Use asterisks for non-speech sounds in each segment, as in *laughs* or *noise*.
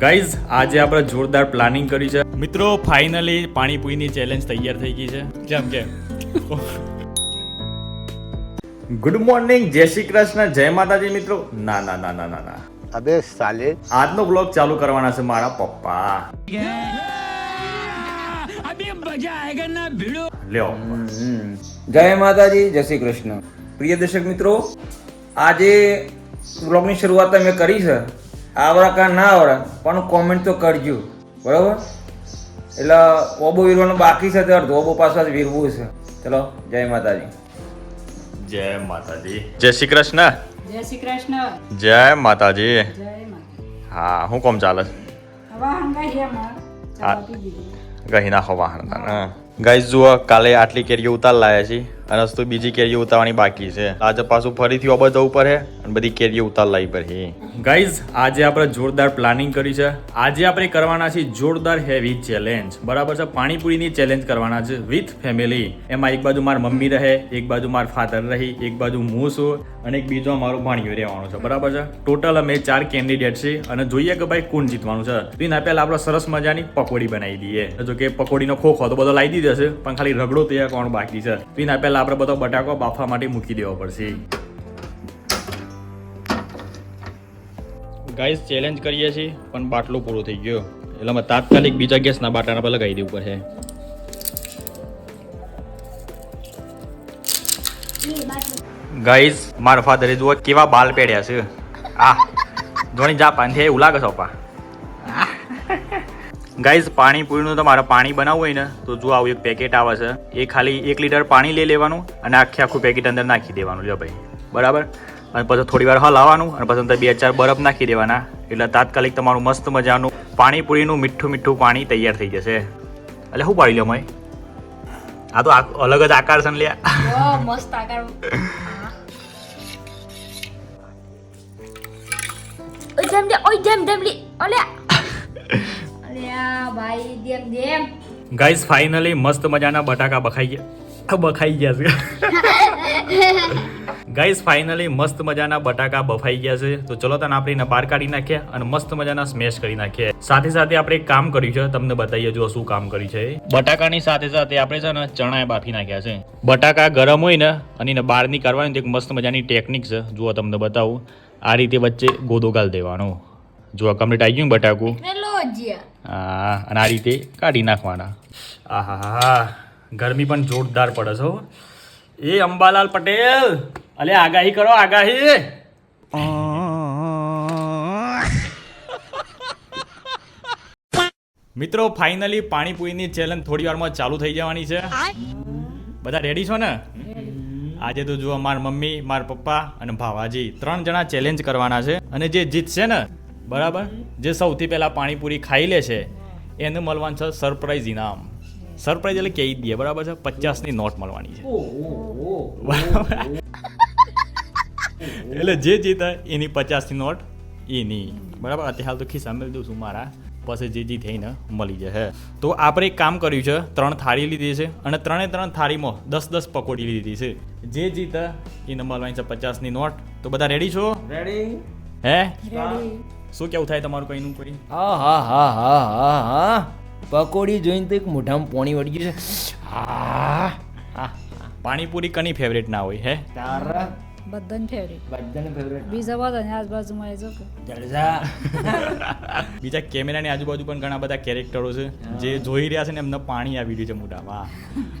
Guys આજે આપણે જોરદાર પ્લાનિંગ કરી છે. મિત્રો ફાઇનલી પાણીપુરીની ચેલેન્જ તૈયાર થઈ ગઈ છે. કેમ કે ગુડ મોર્નિંગ જય શ્રી કૃષ્ણ જય માતાજી મિત્રો. ના ના ના ના ના ના. અબે સાલે. આજનો બ્લોગ ચાલુ કરવાના છે મારા પપ્પા. લ્યો. જય માતાજી જય શ્રી કૃષ્ણ. પ્રિય દર્શક મિત્રો આજે બ્લોગની શરૂઆત અમે કરી છે. આવડા કા ના આવડા પણ કોમેન્ટ તો કરજો. બરાબર? એટલે ઓબો વીરવાનું બાકી છે તો અડધો ઓબો પાસે વીરવું છે. ચલો જય માતાજી. જય માતાજી. જય શ્રી કૃષ્ણ. જય શ્રી કૃષ્ણ. જય માતાજી. હા હું કોમ ચાલે ગહીના હવા ગાઈઝ જુઓ કાલે આટલી કેરીઓ ઉતાર લાયા છે. અને હસ્તુ બીજી કેરીઓ ઉતારવાની બાકી છે. આજે પાછું ફરીથી ઓબા જવું પડે અને બધી કેરીઓ ઉતાર લાવી પડે ગાઈઝ આજે આપણે જોરદાર પ્લાનિંગ કરી છે. આજે આપણે કરવાના છે જોરદાર હેવી ચેલેન્જ બરાબર છે? પાણીપુરીની ચેલેન્જ કરવાના છે વિથ ફેમિલી એમાં એક બાજુ મારી મમ્મી રહે, એક બાજુ મારા ફાધર રહી, એક બાજુ હું છું અને એક બીજો મારો ભાણિયો રહેવાનો છે. બરાબર છે? ટોટલ અમે ચાર કેન્ડિડેટ છે અને જોઈએ કે ભાઈ કોણ જીતવાનું છે. તો એના પહેલા આપણે સરસ મજાની પકોડી બનાવી દઈએ. જો કે પકોડીનો ખોખો તો બધો લાવી દીધો છે, પણ ખાલી રગડો તૈયાર કોણ બાકી છે. તો એના પહેલા આપણે બધો બટાકો બાફવા માટે મૂકી દેવો પડશે. ગાઈસ ચેલેન્જ કરીએ છીએ પણ બાટલો પૂરો થઈ ગયો. એટલે અમે તાત્કાલિક બીજા ગેસના બાટાના પર લગાવી દેવું પડશે. ગાઈસ મારા ફાધરે જુઓ કેવા બાલ પેડ્યા છે. આ જોણી જાપાનથી એવું લાગે છે પપ્પા. ગાઈઝ પાણીપુરીનું તમારે પાણી બનાવવું હોય ને તો જો આવું એક પેકેટ આવે છે. એ ખાલી એક લીટર પાણી લઈ લેવાનું અને આખે આખું પેકેટ અંદર નાખી દેવાનું. લ્યો ભાઈ બરાબર? અને પછી થોડી વાર હલાવવાનું અને પછી અંદર બે ચાર બરફ નાખી દેવાના. એટલે તાત્કાલિક તમારું મસ્ત મજાનું પાણીપુરીનું મીઠું મીઠું પાણી તૈયાર થઈ જશે. એટલે શું પાડી લો મય? આ તો અલગ જ આકાર છે ને લે મસ્ત આકાર. ઓય જેમ ઓય જેમ જેમ અલ્યા. *laughs* ભાઈ જેમ જેમ. ગાઈઝ ફાઇનલી મસ્ત મજાના બટાકા બખાઈ ગયા. બખાઈ ગયા છે. ગાઈઝ ફાઇનલી મસ્ત મજાના બટાકા બફાઈ ગયા છે. તો ચલો તને આપણે એને બહાર કાઢી નાખીએ અને મસ્ત મજાના સ્મેશ કરી નાખીએ. સાથે સાથે આપણે એક કામ કર્યું છે. તમને બતાવીએ જો શું કામ કર્યું છે. બટાકાની સાથે સાથે આપણે છે ને ચણા બાફી નાખ્યા છે. બટાકા ગરમ હોય ને અને એને બહારની કરવાની એક મસ્ત મજાની ટેકનિક છે. જુઓ તમને બતાવું. આ રીતે વચ્ચે ગોદો ગાલ દેવાનો. જુઓ કમ્પ્લીટ આવી ગયું બટાકું? હા અને આ રીતે કાઢી નાખવાના. આહા ગરમી પણ જોરદાર પડે છે એ અંબાલાલ પટેલ અલે આગાહી કરો આગાહી. મિત્રો ફાઇનલી પાણીપુરીની ચેલેન્જ થોડી વારમાં ચાલુ થઈ જવાની છે. બધા રેડી છો ને? આજે તો જુઓ માર મમ્મી માર પપ્પા અને ભાવાજી ત્રણ જણા ચેલેન્જ કરવાના છે. અને જે જીતશે ને બરાબર? જે સૌથી પહેલાં પાણીપુરી ખાઈ લે છે એને મળવાનું છે સરપ્રાઈઝ ઇનામ. સરપ્રાઈઝ એટલે કહી જ દઈએ બરાબર છે? પચાસની નોટ મળવાની છે. બરાબર? એટલે જે જીતે એની પચાસની નોટ એની. બરાબર? અત્યારે હાલ તો ખિસ્સા મેળ દઉં છું મારા. પછી જે જી થઈને મળી જશે. તો આપણે એક કામ કર્યું છે ત્રણ થાળી લીધી છે અને ત્રણે ત્રણ થાળીમાં દસ દસ પકોડી લીધી છે. જે જીતે એને મળવાની છે પચાસની નોટ. તો બધા રેડી છો? રેડી હે? રેડી શું કેવું થાય તમારું કઈનું કોઈ હા હા હા હા હા હા. પકોડી જોઈને તો એક મોઢામાં પોણી વળી ગયું છે. હા હા. પાણીપુરી કની ફેવરેટ ના હોય હે? તારા? બધાને ફેવરેટ બધાને ફેવરેટ બીજા બધાને આજુબાજુમાં એ જો કે. જલસા. *laughs* બીજા કેમેરાની આજુબાજુ પણ ઘણા બધા કેરેક્ટરો છે જે જોઈ રહ્યા છે ને એમને પાણી આવી રહ્યું છે મોઢામાં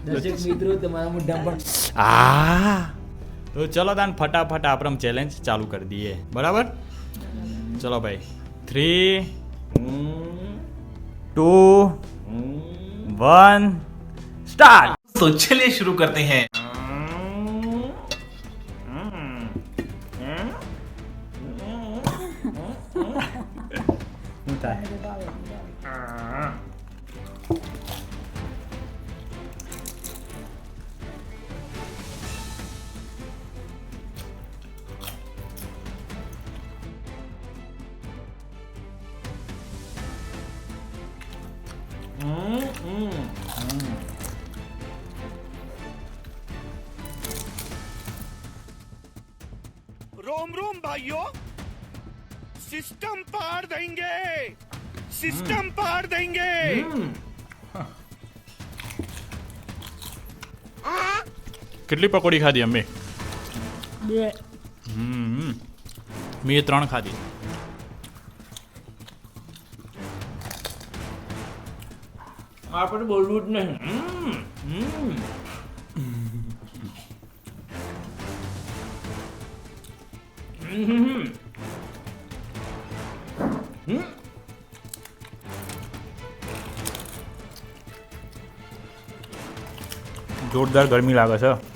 દર્શક મિત્રો તમારા મોઢામાં પણ આ તો ચલો દાન ફટાફટ આપણે ચેલેન્જ ચાલુ કરી દઈએ. બરાબર? ચલો ભાઈ થ્રી ટુ વન સ્ટાર્ટ तो चलिए शुरू करते हैं *laughs* रोम रोम भाइयों सिस्टम पार देंगे કેટલી પકોડી ખાધી અમે હમ મેં ત્રણ ખાધી આપણે બોલવું જ નહીં. જોરદાર ગરમી લાગે છે.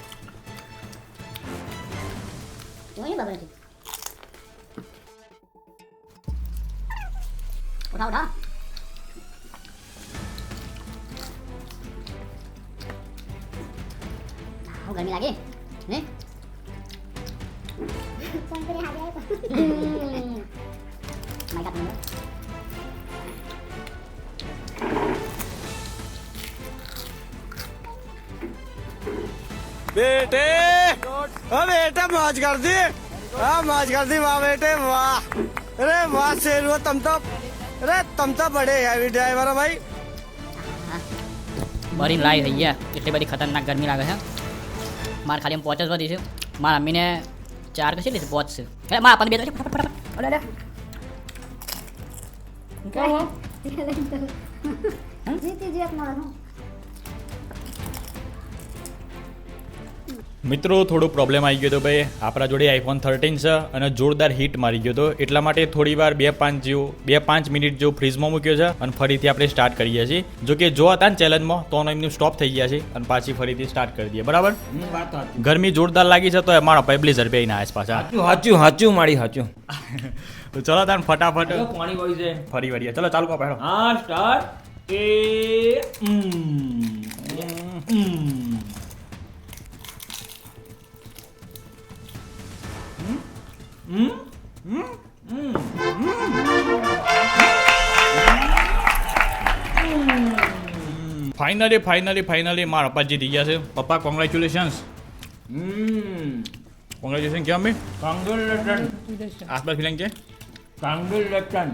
હું ગરમી લાગે. ને? માઈકા તમને બેટે! હા બેટા મોજ કરજે. હા મોજ કરજે વાહ બેટે વાહ. અરે વાહ શેરવો તમ તો અરે તમ તો બડે હેવી ડ્રાઈવર ભાઈ. મારી લાઈ રહી છે એટલી બધી ખતરનાક ગરમી લાગે છે. મારે ખાલી એમ પહોંચ જ વધી છે. મારા મમ્મીને ચાર કે કેટલી પહોંચશે એટલે મારા આપણને બે ત્રણ ફટાફટ ફટાફટ. અરે અરે. જીતી જીત મળે મિત્રો થોડો પ્રોબ્લેમ આવી ગયો હતો ભાઈ. આપણા જોડે આઈફોન થર્ટીન છે અને જોરદાર હીટ મારી ગયો હતો એટલા માટે થોડી વાર બે પાંચ જેવો બે પાંચ મિનિટ જેવું ફ્રીઝમાં મૂક્યો છે અને ફરીથી આપણે સ્ટાર્ટ કરીએ છીએ. જો કે જો હતા ને ચેલેન્જમાં તો એમનું સ્ટોપ થઈ ગયા છે અને પાછી ફરીથી સ્ટાર્ટ કરી દઈએ. બરાબર? ગરમી જોરદાર લાગી છે તો એમાં પાસે બ્લેઝર પહેરીને આવ્યા છે પાછા હાચું સાચું મારી *laughs* તો ચલો તાન ફટાફટ. પાણી વળી છે. ફરી વળીએ. ચલો ચાલુ કો હા સ્ટાર્ટ એ ફાઇનલી ફાઇનલી ફાઇનલી મારા પપ્પા જીતી ગયા છે. પપ્પા કોંગ્રેચ્યુલેશન્સ હમ કોંગ્રેચ્યુલેશન કેમ મેં કાંગોલેટન આસપાસ ફિલિંગ કે કાંગોલેટન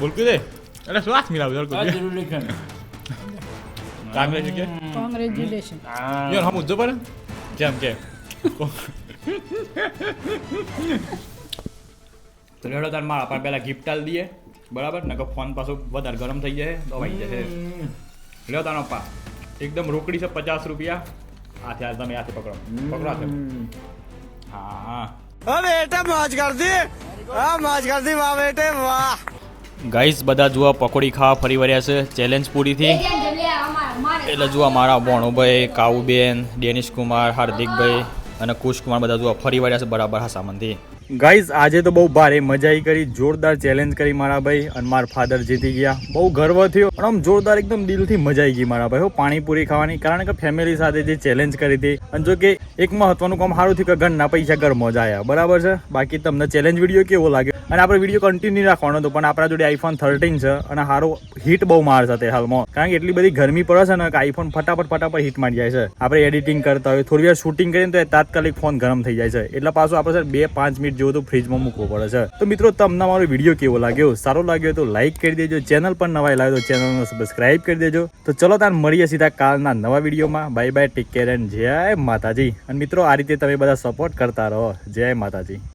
બોલ કે દે. અરે શ્વાસ મિલાવ યાર કોઈ કાંગોલેટન કોંગ્રેચ્યુલેશન કે? Congratulations. યાર હમ ઉદ્ધો પર કેમ કે *laughs* તો રેડો તાર મારા પણ પહેલાં ગિફ્ટ આલ દઈએ. બરાબર? ને નકર ફોન પાછો વધારે ગરમ થઈ જાય દવાઈ જશે લ્યો તારો પા. એકદમ રોકડી છે પચાસ રૂપિયા. હાથે આજ તમે આથી પકડો. પકડો હાથે. હા. હવે બેટા મોજ કરતી. હા મોજ કરતી વાહ બેટે વાહ. ગાઈસ બધા જુઓ પકોડી ખાવા ફરી વળ્યા છે. ચેલેન્જ પૂરી થઈ. એટલે જુઓ મારા ભોણુભાઈ કાવુબેન ડેનિશ કુમાર હાર્દિકભાઈ અને કુશ કુમાર બધા જુઓ ફરી વળ્યા છે બરાબર હા સામાનથી. ગાઈઝ આજે તો બહુ ભારે મજા આવી કરી, જોરદાર ચેલેન્જ કરી મારા ભાઈ અને મારા ફાધર જીતી ગયા. બહુ ગર્વ થયો અને આમ જોરદાર એકદમ દિલથી મજા આવી ગઈ મારા ભાઈ હો પાણીપુરી ખાવાની. કારણ કે ફેમિલી સાથે જે ચેલેન્જ કરી હતી અને જો કે એક મહત્વનું કામ સારું થયું કે ઘરના પૈસા ઘર મજા આવ્યા બરાબર છે? બાકી તમને ચેલેન્જ વીડિયો કેવો લાગ્યો? અને આપણે વીડિયો કન્ટિન્યુ રાખવાનો હતો, પણ આપણા જોડે આઈફોન થર્ટીન છે અને સારો હીટ બહુ મારશે તે હાલમાં. કારણ કે એટલી બધી ગરમી પડે છે ને કે આઈફોન ફટાફટ ફટાફટ હીટ મારી જાય છે. આપણે એડિટિંગ કરતા હોય, થોડી વાર શૂટિંગ કરીને તો તાત્કાલિક ફોન ગરમ થઈ જાય છે. એટલે પાછું આપણે સર બે પાંચ મિનિટ જેવું તો ફ્રીજમાં મૂકવો પડે છે. તો મિત્રો, તમને મારો વીડિયો કેવો લાગ્યો? સારો લાગ્યો તો લાઈક કરી દેજો. ચેનલ પર નવા લાવ્યો તો ચેનલને સબસ્ક્રાઇબ કરી દેજો. તો ચલો તાર મળીએ સીધા કાલના નવા વિડીયોમાં bye bye take care and જય માતાજી. અને મિત્રો, આ રીતે તમે બધા સપોર્ટ કરતા રહો. જય માતાજી.